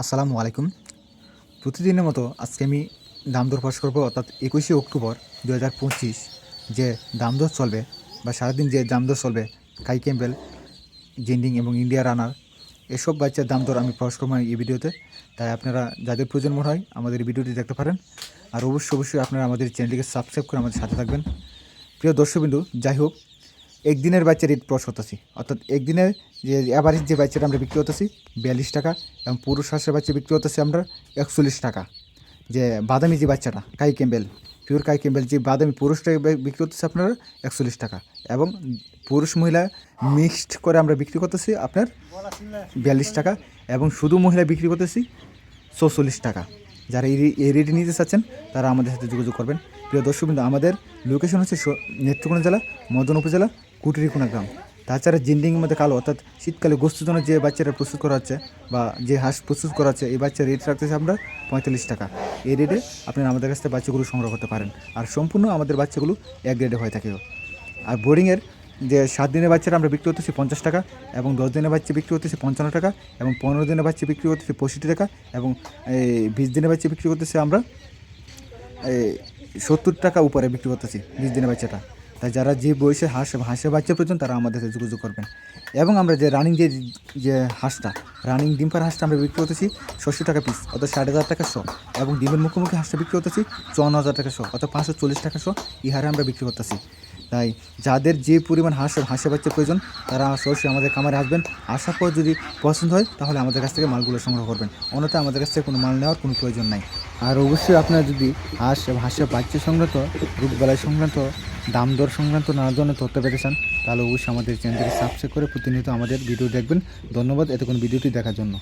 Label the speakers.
Speaker 1: আসসালামু আলাইকুম। প্রতিদিনের মতো আজকে আমি দাম দর পাশ করব, অর্থাৎ একুশে অক্টোবর দু হাজার পঁচিশ যে দাম দর চলবে বা সারাদিন যে দাম দর চলবে কাই ক্যাম্বেল জেন্ডিং এবং ইন্ডিয়া রানার এসব বাচ্চার দাম দর আমি প্রকাশ করব এই ভিডিওতে। তাই আপনারা যাদের প্রয়োজন মনে হয় আমাদের ভিডিওটি দেখতে পারেন। আর অবশ্যই অবশ্যই আপনারা আমাদের চ্যানেলটিকে সাবস্ক্রাইব করে আমাদের সাথে থাকবেন। প্রিয় দর্শকবিন্দু, যাই হোক একদিনের বাচ্চা রেট প্রকাশ করতেছি অর্থাৎ একদিনের যে অ্যাভারেজ যে বাচ্চাটা আমরা বিক্রি করতেছি, বিয়াল্লিশ টাকা এবং পুরুষ হাঁসের বাচ্চা বিক্রি করতেছি আমরা একচল্লিশ টাকা। যে বাদামি যে বাচ্চাটা Kai Campbell pure Kai Campbell যে বাদামি পুরুষটা বিক্রি করতেছে আপনার একচল্লিশ টাকা এবং পুরুষ মহিলা মিক্সড করে আমরা বিক্রি করতেছি আপনার বিয়াল্লিশ টাকা এবং শুধু মহিলা বিক্রি করতেছি চৌচল্লিশ টাকা। যারা এই রে- এই রেটে নিতে চাচ্ছেন, তারা আমাদের সাথে যোগাযোগ করবেন। প্রিয় দর্শকবিন্দা আমাদের লোকেশন হচ্ছে নেত্রকোনা জেলা, মদন উপজেলা কুটিরিকোনা গ্রাম। তাছাড়া জিন্ডিংয়ের মধ্যে কালো, অর্থাৎ শীতকালে গোস্তের জন্য যে বাচ্চারা প্রস্তুত করা হচ্ছে বা যে হাঁস প্রস্তুত করা হচ্ছে, এই বাচ্চার রেট রাখতেছে আমরা পঁয়তাল্লিশ টাকা। এই রেটে আপনারা আমাদের কাছ থেকে বাচ্চাগুলো সংগ্রহ করতে পারেন। আর সম্পূর্ণ আমাদের বাচ্চাগুলো এক গ্রেডে হয়ে থাকে। আর বোর্ডিংয়ের যে সাত দিনের বাচ্চারা আমরা বিক্রি করতেছি পঞ্চাশ টাকা এবং দশ দিনের বাচ্চা বিক্রি করতেছি পঞ্চান্ন টাকা এবং পনেরো দিনের বাচ্চা বিক্রি করতেছি পঁয়ষট্টি টাকা এবং বিশ দিনের বাচ্চা বিক্রি করতেছি আমরা সত্তর টাকা উপরে বিক্রি করতেছি বিশ দিনের বাচ্চাটা। তাই যারা যে বয়সে হাঁস, হাঁসের বাচ্চা প্রয়োজন, তারা আমাদের সাথে যোগাযোগ করবেন। এবং আমরা যে রানিং যে যে হাঁসটা রানিং ডিম্পার হাঁসটা আমরা বিক্রি করতেছি ছশো টাকা পিস অর্থাৎ ষাট হাজার টাকা শো। এবং ডিমের মুখোমুখি হাঁসটা বিক্রি করতেছি, চুয়ান্ন হাজার টাকা শো, অর্থাৎ পাঁচশো চল্লিশ টাকা শো এই হারে আমরা বিক্রি করতেছি। তাই যাদের যে পরিমাণ হাঁস, হাঁসের বাচ্চা প্রয়োজন, তারা সরাসরি আমাদের কামারে আসবেন। আসার পর যদি পছন্দ হয়, তাহলে আমাদের কাছ থেকে মালগুলো সংগ্রহ করবেন। অন্যথা আমাদের কাছ থেকে কোনো মাল নেওয়ার কোনো প্রয়োজন নাই। আর অবশ্যই আপনারা যদি হাঁস, হাঁসের বাচ্চা সংক্রান্ত, রোগবালাই সংক্রান্ত দাম দর সংক্রান্ত নানা ধরনের তথ্য পেতে চান, তাহলে অবশ্যই আমাদের চ্যানেলটিকে সাবস্ক্রাইব করে প্রতিনিয়ত আমাদের ভিডিও দেখবেন। ধন্যবাদ এতক্ষণ ভিডিওটি দেখার জন্য।